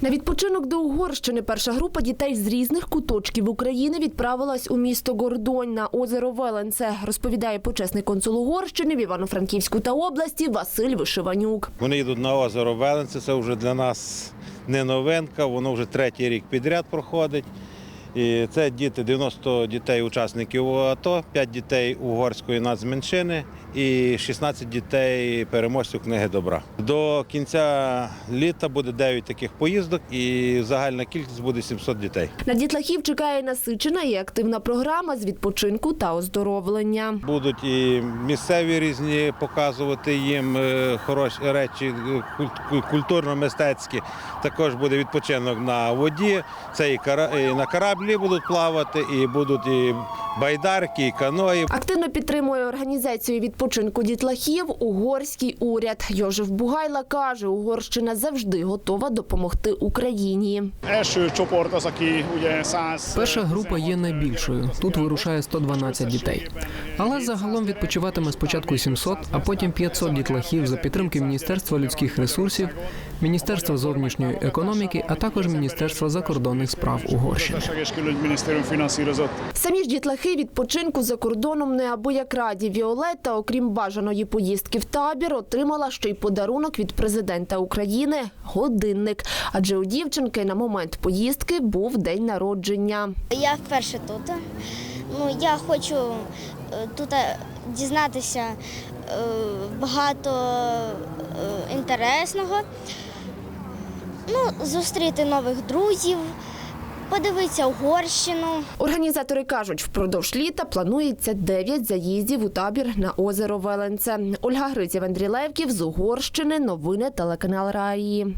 На відпочинок до Угорщини перша група дітей з різних куточків України відправилась у місто Гордонь на озеро Веленце, розповідає почесний консул Угорщини в Івано-Франківську та області Василь Вишиванюк. Вони йдуть на озеро Веленце, це вже для нас не новинка, воно вже третій рік підряд проходить. І це діти, 90 дітей учасників АТО, 5 дітей угорської нацменшини і 16 дітей переможців книги добра. До кінця літа буде 9 таких поїздок і загальна кількість буде 700 дітей. На дітлахів чекає насичена і активна програма з відпочинку та оздоровлення. Будуть і місцеві різні показувати їм е, хороші речі культурно-мистецькі. Також буде відпочинок на воді. Це і на кораблі будуть плавати, і будуть і байдарки, і каної. Активно підтримує організацію відпочинку дітлахів угорський уряд. Йожев Бугайла каже, Угорщина завжди готова допомогти Україні. első csoport az, aki ugye 100... Перша група є найбільшою. Тут вирушає 112 дітей. Але загалом відпочиватиме спочатку 700, а потім 500 дітлахів за підтримки Міністерства людських ресурсів, Міністерства зовнішньої економіки, а також Міністерства закордонних справ Угорщини. Самі ж дітлахи відпочинку за кордоном неабияк раді. Віолетта, окрім бажаної поїздки в табір, отримала ще й подарунок від президента України – годинник. Адже у дівчинки на момент поїздки був день народження. Я вперше тут. Ну, я хочу е, тут е, дізнатися е, багато інтересного, ну, зустріти нових друзів, подивитися Угорщину. Організатори кажуть, впродовж літа планується 9 заїздів у табір на озеро Веленце. Ольга Гриців, Андрій Левків з Угорщини. Новини телеканал Раї.